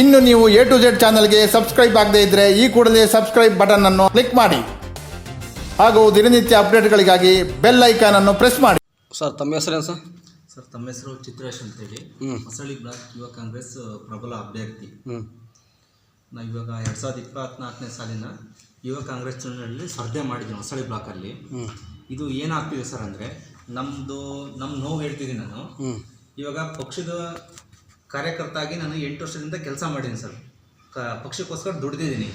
ಇನ್ನು ನೀವು A to Z ಚಾನಲ್ಗೆ ಸಬ್ಸ್ಕ್ರೈಬ್ ಆಗದೇ ಇದ್ದರೆ ಈ ಕೂಡಲೇ ಸಬ್ಸ್ಕ್ರೈಬ್ ಬಟನ್ ಅನ್ನು ಕ್ಲಿಕ್ ಮಾಡಿ. ಹಾಗೂ ದಿನನಿತ್ಯ ಅಪ್ಡೇಟ್ಗಳಿಗಾಗಿ ಬೆಲ್ ಐಕಾನ್ ಅನ್ನು ಪ್ರೆಸ್ ಮಾಡಿ. ಸರ್ ತಮ್ಮ ಹೆಸರೇನು ಸರ್? ಸರ್ ತಮ್ಮ ಹೆಸರು ಚಿತ್ರೇಶ್ ಅಂತೇಳಿ. ಹೇಳಿ ಹೊಸಳ್ಳಿ ಬ್ಲಾಕ್ ಯುವ ಕಾಂಗ್ರೆಸ್ ಪ್ರಬಲ ಅಭ್ಯರ್ಥಿ. ಹ್ಞೂ ನಾವು ಇವಾಗ ಎರಡು ಸಾವಿರದ ಇಪ್ಪತ್ನಾಲ್ಕನೇ ಸಾಲಿನ ಯುವ ಕಾಂಗ್ರೆಸ್ ಚುನಾವಣೆಯಲ್ಲಿ ಸ್ಪರ್ಧೆ ಮಾಡಿದ್ದೀನಿ ಹೊಸಳ್ಳಿ ಬ್ಲಾಕಲ್ಲಿ ಇದು ಏನಾಗ್ತಿದೆ ಸರ್ ಅಂದರೆ ನಮ್ಮದು ನಮ್ಮ ನೋವು ಹೇಳ್ತಿದ್ದೀನಿ ನಾನು. ಇವಾಗ ಪಕ್ಷದ ಕಾರ್ಯಕರ್ತ ಆಗಿ ನಾನು ಎಂಟು ವರ್ಷದಿಂದ ಕೆಲಸ ಮಾಡಿದ್ದೀನಿ ಸರ್. ಪಕ್ಷಕ್ಕೋಸ್ಕರ ದುಡ್ದಿದ್ದೀನಿ.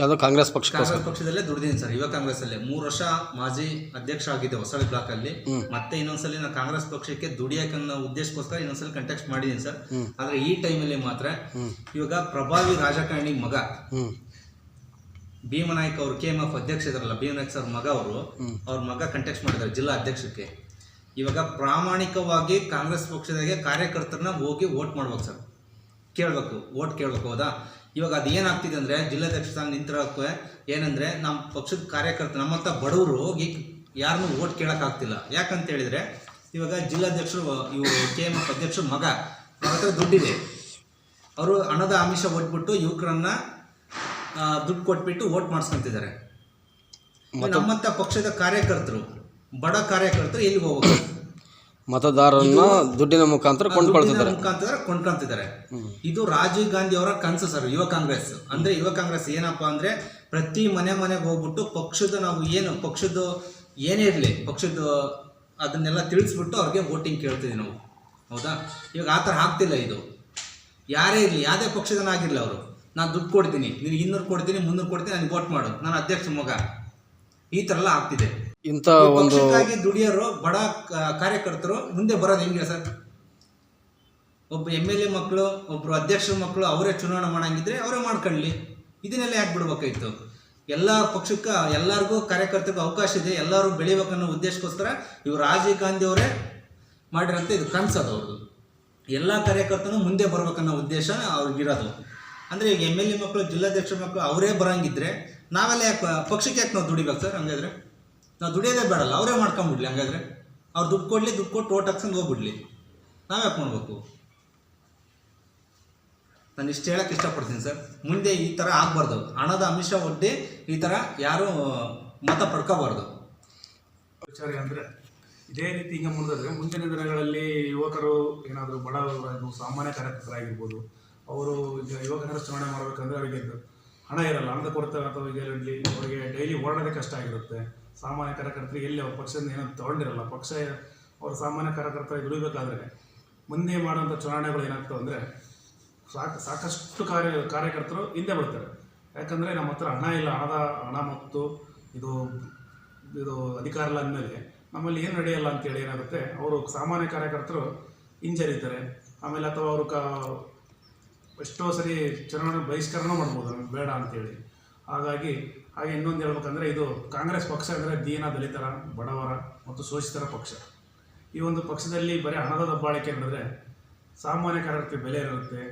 ಯಾವುದೋ ಕಾಂಗ್ರೆಸ್ ಪಕ್ಷ ಕಾಂಗ್ರೆಸ್ ಪಕ್ಷದಲ್ಲೇ ದುಡ್ದಿದ್ದೀನಿ ಸರ್. ಯುವ ಕಾಂಗ್ರೆಸ್ಸಲ್ಲೇ. ಮೂರು ವರ್ಷ ಮಾಜಿ ಅಧ್ಯಕ್ಷ ಆಗಿದ್ದೆ ಹೊಸಳ್ಳಿ ಬ್ಲಾಕಲ್ಲಿ ಮತ್ತೆ ಇನ್ನೊಂದ್ಸಲಿ ನಾನು ಕಾಂಗ್ರೆಸ್ ಪಕ್ಷಕ್ಕೆ ದುಡಿಯೋಕನ್ನೋ ಉದ್ದೇಶಕ್ಕೋಸ್ಕರ ಇನ್ನೊಂದ್ಸಲಿ ಕಂಟ್ಯಾಕ್ಟ್ ಮಾಡಿದ್ದೀನಿ ಸರ್. ಆದರೆ ಈ ಟೈಮಲ್ಲಿ ಮಾತ್ರ ಇವಾಗ ಪ್ರಭಾವಿ ರಾಜಕಾರಣಿ ಮಗ. ಭೀಮನಾಯ್ಕ ಅವರು ಕೆ ಎಂ ಎಫ್ ಅಧ್ಯಕ್ಷ ಇದಾರಲ್ಲ ಭೀಮನಾಯ್ಕ ಸರ್ ಮಗ ಅವರು. ಅವ್ರ ಮಗ ಕಂಟ್ಯಾಕ್ಟ್ ಮಾಡಿದ್ದಾರೆ ಜಿಲ್ಲಾ ಅಧ್ಯಕ್ಷಕ್ಕೆ. ಇವಾಗ ಪ್ರಾಮಾಣಿಕವಾಗಿ ಕಾಂಗ್ರೆಸ್ ಪಕ್ಷದಾಗೆ ಕಾರ್ಯಕರ್ತರನ್ನ ಹೋಗಿ ವೋಟ್ ಮಾಡ್ಬೇಕು ಸರ್. ಕೇಳಬೇಕು ವೋಟ್ ಕೇಳಬೇಕು ಹೌದಾ? ಇವಾಗ ಅದು ಏನಾಗ್ತಿದೆ ಅಂದರೆ ಜಿಲ್ಲಾಧ್ಯಕ್ಷ ಸ್ಥಾನ ನಿಂತಿರೋಕೆ ಏನಂದರೆ ನಮ್ಮ ಪಕ್ಷದ ಕಾರ್ಯಕರ್ತರು ನಮ್ಮಂಥ ಬಡವರು ಹೋಗಿ ಯಾರನ್ನೂ ವೋಟ್ ಕೇಳೋಕ್ಕಾಗ್ತಿಲ್ಲ. ಯಾಕಂತ ಹೇಳಿದರೆ ಇವಾಗ ಜಿಲ್ಲಾಧ್ಯಕ್ಷರು ಇವರು ಕೆ ಎಂ ಎಫ್ ಅಧ್ಯಕ್ಷರು ಮಗ ಅವ್ರ ಹತ್ರ ದುಡ್ಡಿದೆ. ಅವರು ಹಣದ ಆಮಿಷ ಒಟ್ಬಿಟ್ಟು ಯುವಕರನ್ನ ದುಡ್ಡು ಕೊಟ್ಬಿಟ್ಟು ವೋಟ್ ಮಾಡಿಸ್ಕೊಂತಿದ್ದಾರೆ. ನಮ್ಮಂಥ ಪಕ್ಷದ ಕಾರ್ಯಕರ್ತರು ಬಡ ಕಾರ್ಯಕರ್ತರು ಎಲ್ಲಿ ಹೋಗ್ಬೇಕು? ಮತದಾರರನ್ನ ದುಡ್ಡಿನ ಮುಖಾಂತರ ಕೊಂಡ್ಕೊಳ್ತಿದ್ದಾರೆ. ಮುಖಾಂತರ ಕೊಂಡ್ಕೊಂತಿದ್ದಾರೆ ಇದು ರಾಜೀವ್ ಗಾಂಧಿ ಅವರ ಕನಸು ಸರ್ ಯುವ ಕಾಂಗ್ರೆಸ್. ಅಂದ್ರೆ ಯುವ ಕಾಂಗ್ರೆಸ್ ಏನಪ್ಪಾ ಅಂದ್ರೆ ಪ್ರತಿ ಮನೆ ಮನೆಗೆ ಹೋಗ್ಬಿಟ್ಟು ಪಕ್ಷದ ನಾವು ಏನು ಪಕ್ಷದ ಏನೇ ಇರಲಿ ಪಕ್ಷದ ಅದನ್ನೆಲ್ಲ ತಿಳಿಸ್ಬಿಟ್ಟು ಅವ್ರಿಗೆ ವೋಟಿಂಗ್ ಕೇಳ್ತಿದ್ವಿ ನಾವು. ಹೌದಾ? ಇವಾಗ ಆ ಥರ ಆಗ್ತಿಲ್ಲ ಇದು. ಯಾರೇ ಇರಲಿ ಯಾವುದೇ ಪಕ್ಷದನಾಗಿರಲಿ ಅವರು. ನಾನು ದುಡ್ಡು ಕೊಡ್ತೀನಿ ನಿನಗೆ ಇನ್ನೂರು ಕೊಡ್ತೀನಿ ಮುನ್ನೂರು ಕೊಡ್ತೀನಿ ನನಗೆ ವೋಟ್ ಮಾಡು. ನಾನು ಅಧ್ಯಕ್ಷ ಮಗ ಈ ಥರ ಎಲ್ಲ ಆಗ್ತಿದೆ. ಇಂಥ ಒಂದು ಪಕ್ಷಕ್ಕಾಗಿ ದುಡಿಯೋರು ಬಡ ಕಾರ್ಯಕರ್ತರು ಮುಂದೆ ಬರೋದು ಹೆಂಗೆ ಸರ್? ಒಬ್ಬ ಎಂ ಎಲ್ ಎ ಮಕ್ಕಳು ಒಬ್ರು ಅಧ್ಯಕ್ಷರ ಮಕ್ಕಳು ಅವರೇ ಚುನಾವಣೆ ಮಾಡಂಗಿದ್ರೆ ಅವರೇ ಮಾಡ್ಕೊಳ್ಳಿ. ಇದನ್ನೆಲ್ಲ ಯಾಕೆ ಬಿಡ್ಬೇಕಾಯ್ತು? ಎಲ್ಲ ಪಕ್ಷಕ್ಕೆ ಎಲ್ಲರಿಗೂ ಕಾರ್ಯಕರ್ತರಿಗೂ ಅವಕಾಶ ಇದೆ ಎಲ್ಲರೂ ಬೆಳಿಬೇಕನ್ನೋ ಉದ್ದೇಶಕ್ಕೋಸ್ಕರ ಇವ್ರು ರಾಜೀವ್ ಗಾಂಧಿ ಅವರೇ ಮಾಡಿರೋಂಥ ಇದು ಕನ್ಸದು ಅವ್ರದ್ದು. ಎಲ್ಲ ಕಾರ್ಯಕರ್ತನು ಮುಂದೆ ಬರ್ಬೇಕನ್ನೋ ಉದ್ದೇಶ ಅವ್ರಿಗಿರೋದು. ಅಂದರೆ ಈಗ ಎಂ ಎಲ್ ಎ ಮಕ್ಕಳು ಜಿಲ್ಲಾಧ್ಯಕ್ಷರ ಮಕ್ಕಳು ಅವರೇ ಬರಂಗಿದ್ರೆ ನಾವೆಲ್ಲ ಯಾಕೆ ಪಕ್ಷಕ್ಕೆ ಯಾಕೆ ನಾವು ದುಡಿಬೇಕು ಸರ್ ಹಂಗಾದ್ರೆ? ನಾವು ದುಡಿಯೋದೇ ಬೇಡಲ್ಲ, ಅವರೇ ಮಾಡ್ಕೊಂಬಿಡ್ಲಿ ಹಂಗಾದ್ರೆ. ಅವ್ರು ದುಡ್ಡು ಕೊಡಲಿ, ದುಡ್ಡು ಕೊಟ್ಟು ಓಟ್ ಹಾಕ್ಸಂಗೆ ಹೋಗ್ಬಿಡ್ಲಿ. ನಾವು ಯಾಕೆ ಮಾಡ್ಬೇಕು? ನಾನು ಇಷ್ಟು ಹೇಳಕ್ಕೆ ಇಷ್ಟಪಡ್ತೀನಿ ಸರ್. ಮುಂದೆ ಈ ಥರ ಆಗಬಾರ್ದು. ಹಣದ ಅಂಶ ಒಡ್ಡಿ ಈ ಥರ ಯಾರೂ ಮತ ಪಡ್ಕೋಬಾರ್ದು. ವಿಚಾರ ಅಂದರೆ ಇದೇ ರೀತಿ ಹಿಂಗೆ ಮುಂದಾದರೆ ಮುಂದಿನ ದಿನಗಳಲ್ಲಿ ಯುವಕರು ಏನಾದರೂ ಬಡವರು ಸಾಮಾನ್ಯ ಕಾರ್ಯಕರ್ತರಾಗಿರ್ಬೋದು, ಅವರು ಈಗ ಯುವಕರ ಚುನಾವಣೆ ಮಾಡಬೇಕಂದ್ರೆ ಅವರಿಗೆ ಹಣ ಇರಲ್ಲ. ಹಣದ ಕೊರತೆ ಅಥವಾ ಈಗ ಅವರಿಗೆ ಡೈಲಿ ಓಡಾಡೋದೇ ಕಷ್ಟ ಆಗಿರುತ್ತೆ. ಸಾಮಾನ್ಯ ಕಾರ್ಯಕರ್ತರಿಗೆ ಎಲ್ಲಿ ಅವ್ರ ಪಕ್ಷದಿಂದ ಏನೋ ತಗೊಂಡಿರಲ್ಲ, ಪಕ್ಷ ಅವರು ಸಾಮಾನ್ಯ ಕಾರ್ಯಕರ್ತರ ದುಡಿಬೇಕಾದ್ರೆ ಮುಂದೆ ಮಾಡುವಂಥ ಚುನಾವಣೆಗಳು ಏನಾಗ್ತವೆ ಅಂದರೆ ಸಾಕು, ಸಾಕಷ್ಟು ಕಾರ್ಯ, ಕಾರ್ಯಕರ್ತರು ಹಿಂದೆ ಬರ್ತಾರೆ ಯಾಕಂದರೆ ನಮ್ಮ ಹತ್ರ ಹಣ ಇಲ್ಲ, ಹಣದ, ಹಣ ಮತ್ತು ಇದು ಇದು ಅಧಿಕಾರ ಇಲ್ಲ ಅಂದಮೇಲೆ ನಮ್ಮಲ್ಲಿ ಏನು ನಡೆಯಲ್ಲ ಅಂತೇಳಿ ಏನಾಗುತ್ತೆ, ಅವರು ಸಾಮಾನ್ಯ ಕಾರ್ಯಕರ್ತರು ಹಿಂಜರಿತಾರೆ. ಆಮೇಲೆ ಅಥವಾ ಅವರು ಕ ಎಷ್ಟೋ ಸರಿ ಚುನಾವಣೆ ಬಹಿಷ್ಕರಣ ಮಾಡ್ಬೋದು, ಬೇಡ ಅಂತೇಳಿ. ಹಾಗಾಗಿ, ಹಾಗೆ ಇನ್ನೊಂದು ಹೇಳ್ಬೇಕಂದ್ರೆ ಇದು ಕಾಂಗ್ರೆಸ್ ಪಕ್ಷ ಅಂದರೆ ದೀನ, ದಲಿತರ, ಬಡವರ ಮತ್ತು ಶೋಷಿತರ ಪಕ್ಷ. ಈ ಒಂದು ಪಕ್ಷದಲ್ಲಿ ಬರೀ ಹಣದ ದಬ್ಬಾಳಿಕೆ ನಡೆದರೆ ಸಾಮಾನ್ಯ ಕಾರ್ಯಕರ್ತರಿಗೆ ಬೆಲೆ ಇರುತ್ತೆ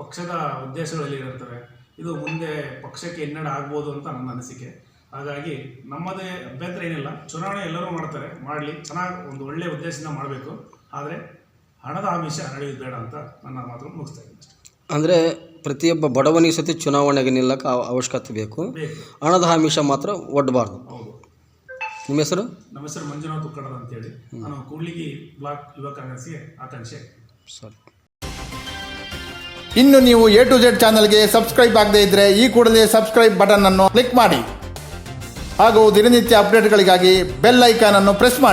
ಪಕ್ಷದ ಉದ್ದೇಶಗಳಲ್ಲಿ ಇರುತ್ತವೆ ಇದು ಮುಂದೆ ಪಕ್ಷಕ್ಕೆ ಹಿನ್ನಡೆ ಆಗ್ಬೋದು ಅಂತ ನನ್ನ ಅನಿಸಿಕೆ. ಹಾಗಾಗಿ ನಮ್ಮದೇ ಅಭ್ಯಂತರ ಏನಿಲ್ಲ, ಚುನಾವಣೆ ಎಲ್ಲರೂ ಮಾಡ್ತಾರೆ, ಮಾಡಲಿ, ಚೆನ್ನಾಗಿ ಒಂದು ಒಳ್ಳೆಯ ಉದ್ದೇಶದಿಂದ ಮಾಡಬೇಕು. ಆದರೆ ಹಣದ ಆಮಿಷ ನಡೆಯೋದು ಬೇಡ ಅಂತ ನನ್ನ ಮಾತು ಮುಗಿಸ್ತಾ ಇದ್ದೀನಿ. ಅಂದರೆ ಪ್ರತಿಯೊಬ್ಬ ಬಡವನಿಗೆ ಸತಿ ಚುನಾವಣೆಗೆ ನಿಲ್ಲಕ್ಕೆ ಅವ- ಅವಶ್ಯಕತೆ ಬೇಕು. ಬೇಕು. ಹಣದ ಆಮಿಷ ಮಾತ್ರ ಒಡ್ಡಬಾರ್ದು ನಿಮ್ಮ ಹೆಸರು? ನಮ್ಮ ಹೆಸರು ಮಂಜುನಾಥ್ ಉಕ್ಕಡ ಅಂತೇಳಿ. ನಾನು ಕೂಡ್ಲಿಗಿ ಬ್ಲಾಕ್ ಯುವ ಕಾಂಗ್ರೆಸ್ಗೆ ಆಕಾಂಕ್ಷೆ. ಸರಿ. ಇನ್ನು ನೀವು ಎ ಟು ಜೆಡ್ ಚಾನಲ್ಗೆ ಸಬ್ಸ್ಕ್ರೈಬ್ ಆಗದೇ ಇದ್ದರೆ ಈ ಕೂಡಲೇ ಸಬ್ಸ್ಕ್ರೈಬ್ ಬಟನ್ ಅನ್ನು ಕ್ಲಿಕ್ ಮಾಡಿ. ಹಾಗೂ ದಿನನಿತ್ಯ ಅಪ್ಡೇಟ್ಗಳಿಗಾಗಿ ಬೆಲ್ ಐಕಾನ್ ಅನ್ನು ಪ್ರೆಸ್ ಮಾಡಿ.